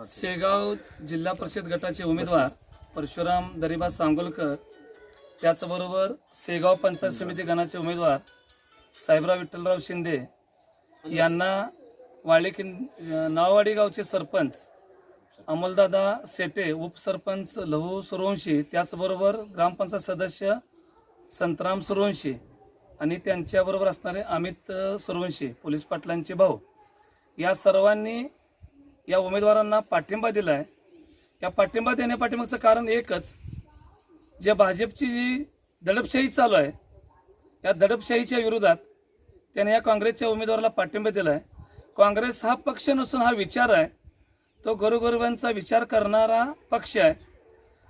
शेगाव जिल्हा परिषद गटाचे उमेदवार परशुराम दरिबा सांगोलकर त्याचबरोबर शेगाव पंचायत समिती गणाचे उमेदवार साहेबराव विठ्ठलराव शिंदे यांना वाळेकिन नावाडी गावचे सरपंच अमोलदादा सेटे उपसरपंच लहू सुरवंशी त्याचबरोबर ग्रामपंचायत सदस्य संतराम सुरवंशी आणि त्यांच्याबरोबर असणारे अमित सुरवंशी पोलीस पाटलांचे भाऊ. या सर्वांनी या उमेदवारांना पाठिंबा दिला आहे या पाठिंबा देण्यापाठीमागचं कारण एकच जे भाजपची जी दडपशाही चालू आहे या दडपशाहीच्या विरोधात त्याने या काँग्रेसच्या उमेदवाराला पाठिंबा दिला आहे काँग्रेस हा पक्ष नसून हा विचार आहे. तो गोरगरिबांचा विचार करणारा पक्ष आहे.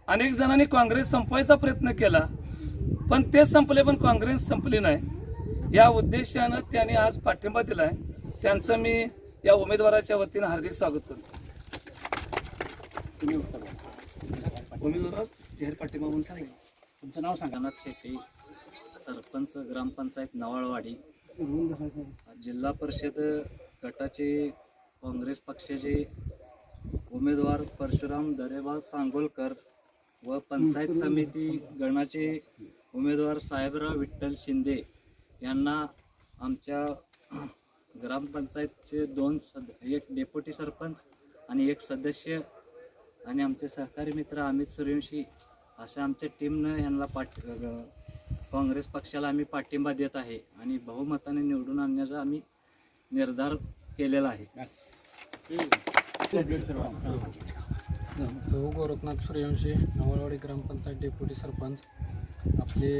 अनेक जणांनी काँग्रेस संपवायचा प्रयत्न केला पण ते संपले पण काँग्रेस संपली नाही. या उद्देशानं त्यांनी आज पाठिंबा दिला आहे त्यांचं मी या उमेदवाराच्या वतीनं हार्दिक स्वागत करतो. उमेदवार जाहीर म्हणून सांगितलं तुमचं नाव सांगा. नाथ शेट्टी सरपंच ग्रामपंचायत नवाळवाडी. जिल्हा परिषद गटाचे काँग्रेस पक्षाचे उमेदवार परशुराम दरेबा सांगोलकर व पंचायत समिती गणाचे उमेदवार साहेबराव विठ्ठल शिंदे यांना आमच्या ग्रामपंचायतचे दोन सद एक डेप्युटी सरपंच आणि एक सदस्य आणि आमचे सहकारी मित्र अमित सूर्यवंशी अशा आमच्या टीमनं यांना पाठ काँग्रेस पक्षाला आम्ही पाठिंबा देत आहे आणि बहुमताने निवडून आणण्याचा आम्ही निर्धार केलेला आहे. भाऊ गोरखनाथ सूर्यवंशी नवळवाडी ग्रामपंचायत डेप्युटी सरपंच आपले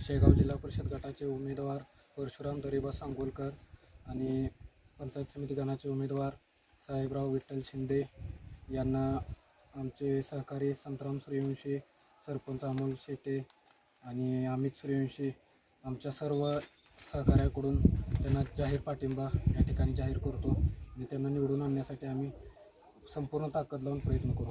शेगाव जिल्हा परिषद गटाचे उमेदवार परशुराम दरिबा सांगोलकर आणि पंचायत समिती गणाचे उमेदवार साहेबराव विठ्ठल शिंदे यांना आमचे सहकारी संतराम सूर्यवंशी सरपंच अमोल शेटे आणि अमित सूर्यवंशी आमच्या सर्व सहकाऱ्याकडून त्यांना जाहीर पाठिंबा या ठिकाणी जाहीर करतो. आणि त्यांना निवडून आणण्यासाठी आम्ही संपूर्ण ताकद लावून प्रयत्न करू.